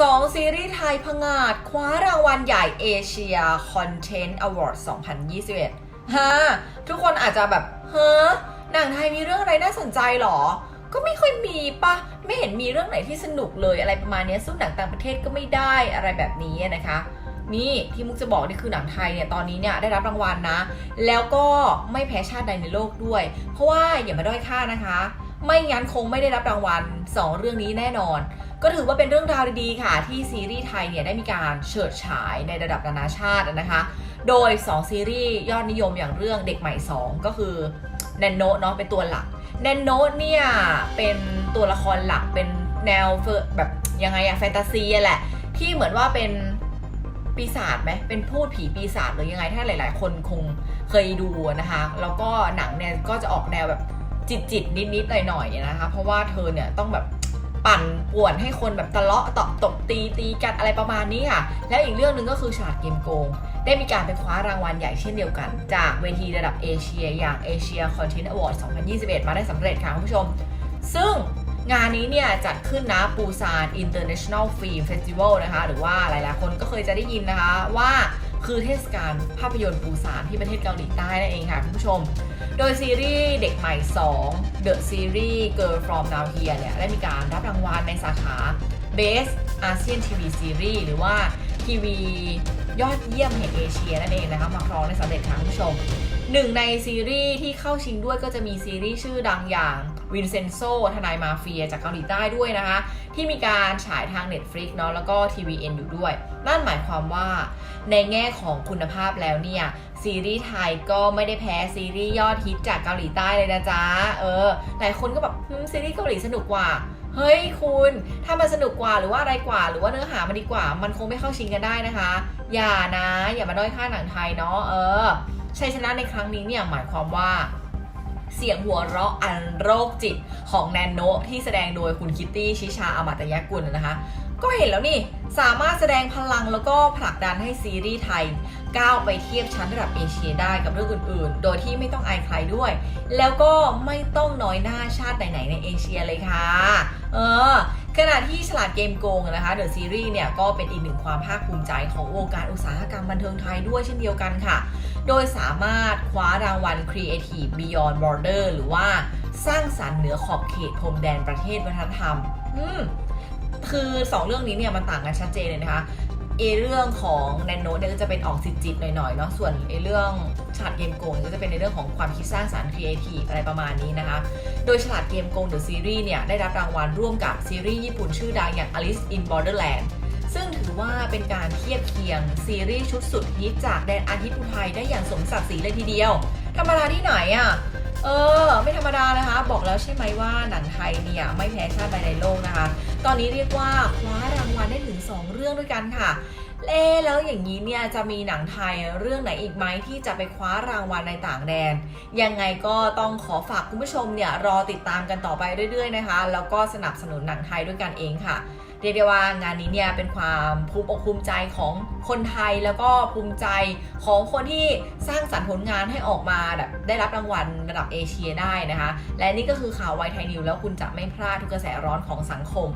สองซีรีส์ไทยพงาดคว้ารางวัลใหญ่เอเชียคอนเทนต์อวอร์ด2021ฮะทุกคนอาจจะแบบเฮ้อหนังไทยมีเรื่องอะไรน่าสนใจหรอ ก็ไม่ค่อยมีปะไม่เห็นมีเรื่องไหนที่สนุกเลยอะไรประมาณนี้สู้หนังต่างประเทศก็ไม่ได้อะไรแบบนี้นะคะนี่ที่มุกจะบอกนี่คือหนังไทยเนี่ยตอนนี้เนี่ยได้รับรางวัลนะ แล้วก็ไม่แพ้ชาติใดในโลกด้วย เพราะว่าอย่ามาด้อยค่านะคะ ไม่งั้นคงไม่ได้รับรางวัล 2 เรื่องนี้แน่นอน ก็ถือว่าเป็นเรื่องราวดีๆค่ะ ที่ซีรีส์ไทยเนี่ยได้มีการเฉิดฉายในระดับนานาชาตินะคะ โดย 2 ซีรีส์ยอดนิยมอย่างเรื่องเด็กใหม่ 2 ก็คือแนนโนเนาะเป็นตัวหลักแนนโนเนี่ยเป็นตัวละครหลักเป็นแนวแบบยังไงอะแฟนตาซีอะแหละ ที่เหมือนว่าเป็นปีศาจไหมเป็นพูดผีปีศาจหรือยังไงถ้าหลาย ๆ คนคงเคยดูนะคะ แล้วก็หนังเนี่ยก็จะออกแนวแบบจิตจิตนิดๆหน่อยๆนะคะ เพราะว่าเธอเนี่ยต้องแบบ ปั่นป่วนให้คนแบบทะเลาะตบตบตีตีกันอะไรประมาณนี้ค่ะ แล้วอีกเรื่องหนึ่งก็คือฉลาดเกมโกง ได้มีการไปคว้ารางวัลใหญ่เช่นเดียวกัน จากเวทีระดับเอเชียอย่าง Asia Content Award 2021 มาได้สำเร็จค่ะคุณผู้ชม ซึ่งงานนี้เนี่ยจัดขึ้นนะปูซาน International Film Festival นะคะ หรือว่าหลายๆคนก็เคยจะได้ยินนะคะว่า คือเทศกาลภาพยนตร์ปูซานที่ประเทศเกาหลีใต้นั่นเองค่ะคุณผู้ชม โดยซีรีส์เด็กใหม่ 2 The Series Girl From Now Here เนี่ยได้มีการรับรางวัลในสาขา Best ASEAN TV Series หรือว่า ทีวียอดเยี่ยมแห่งเอเชียนั่นเองนะคะมาครองได้สำเร็จค่ะคุณผู้ชมหนึ่งในซีรีส์ที่เข้าชิงด้วยก็จะมีซีรีส์ชื่อดังอย่างวินเซนโซทนายมาเฟียจากเกาหลีใต้ด้วยนะคะ ที่มีการฉายทาง Netflix เนาะแล้วก็ TVN อยู่ด้วย นั่นหมายความว่าในแง่ของคุณภาพแล้วเนี่ย ซีรีส์ไทยก็ไม่ได้แพ้ซีรีส์ยอดฮิตจากเกาหลีใต้เลยนะจ๊ะ เออ หลายคนก็แบบซีรีส์เกาหลีสนุกกว่า เฮ้ยคุณถ้ามันสนุกกว่าหรือว่าอะไรกว่า หรือว่าเนื้อหามันดีกว่า มันคงไม่เข้าชิงกันได้นะคะ อย่านะ อย่ามาด้อยค่าหนังไทยเนาะเออชัยชนะในครั้งนี้เนี่ยหมายความว่าเสียงหัวเราะอันโรคจิตของแนนโนที่แสดงโดยคุณคิตตี้ชิชาอมตะยกุลนะคะ ก็เห็นแล้วนี่ สามารถแสดงพลังแล้วก็ผลักดันให้ซีรีส์ไทยก้าวไปเทียบชั้นระดับเอเชียได้กับเรื่องอื่นๆ โดยที่ไม่ต้องอายใครด้วย แล้วก็ไม่ต้องน้อยหน้าชาติไหนๆในเอเชียเลยค่ะ เออขณะที่ฉลาดเกมโกงนะคะเดอะซีรีส์เนี่ยก็เป็นอีกหนึ่งความภาคภูมิใจของวงการอุตสาหกรรมบันเทิงไทยด้วยเช่นเดียวกันค่ะ โดยสามารถคว้ารางวัล Creative Beyond Border หรือว่าสร้างสรรค์เหนือขอบเขตพรมแดนประเทศวัฒนธรรม คือ 2 เรื่องนี้เนี่ยมันต่างกันชัดเจนเลยนะคะเอเรื่องของแนนโนเนี่ยก็จะเป็นออกจิตจิตหน่อยๆเนาะส่วนเอเรื่องฉลาดเกมโกงก็จะเป็นในเรื่องของความคิดสร้างสรรค์ครีเอทีฟอะไรประมาณนี้นะคะ โดยฉลาดเกมโกงเดอซีรีส์เนี่ยได้รับรางวัลร่วมกับซีรีส์ญี่ปุ่นชื่อดังอย่าง Alice in Borderland ซึ่งถือว่าเป็นการเทียบเคียงซีรีส์ชุดสุดฮิตจากแดนอาทิตย์อุทัยได้อย่างสมศักดิ์ศรีเลยทีเดียว ธรรมดาที่ไหนอะ่ะ เออ ไม่ธรรมดานะคะ บอกแล้วใช่ไหมว่าหนังไทยเนี่ยไม่แพ้ชาติใดในโลกนะคะ ตอนนี้เรียกว่าคว้ารางวัลได้ถึง 2 เรื่องด้วยกันค่ะเอ๊ะแล้วอย่างนี้เนี่ยจะมีหนังไทยเรื่องไหนอีกไหมที่จะไปคว้ารางวัลในต่างแดน ยังไงก็ต้องขอฝากคุณผู้ชมเนี่ยรอติดตามกันต่อไปเรื่อยๆนะคะ แล้วก็สนับสนุนหนังไทยด้วยกันเองค่ะ เรียกได้ว่างานนี้เนี่ยเป็นความภูมิอกภูมิใจของคนไทยแล้วก็ภูมิใจของคนที่สร้างสรรค์ผลงานให้ออกมาแบบได้รับรางวัลระดับเอเชียได้นะคะ และนี่ก็คือข่าวไวไทยนิวแล้วคุณจะไม่พลาดทุกกระแสร้อนของสังคม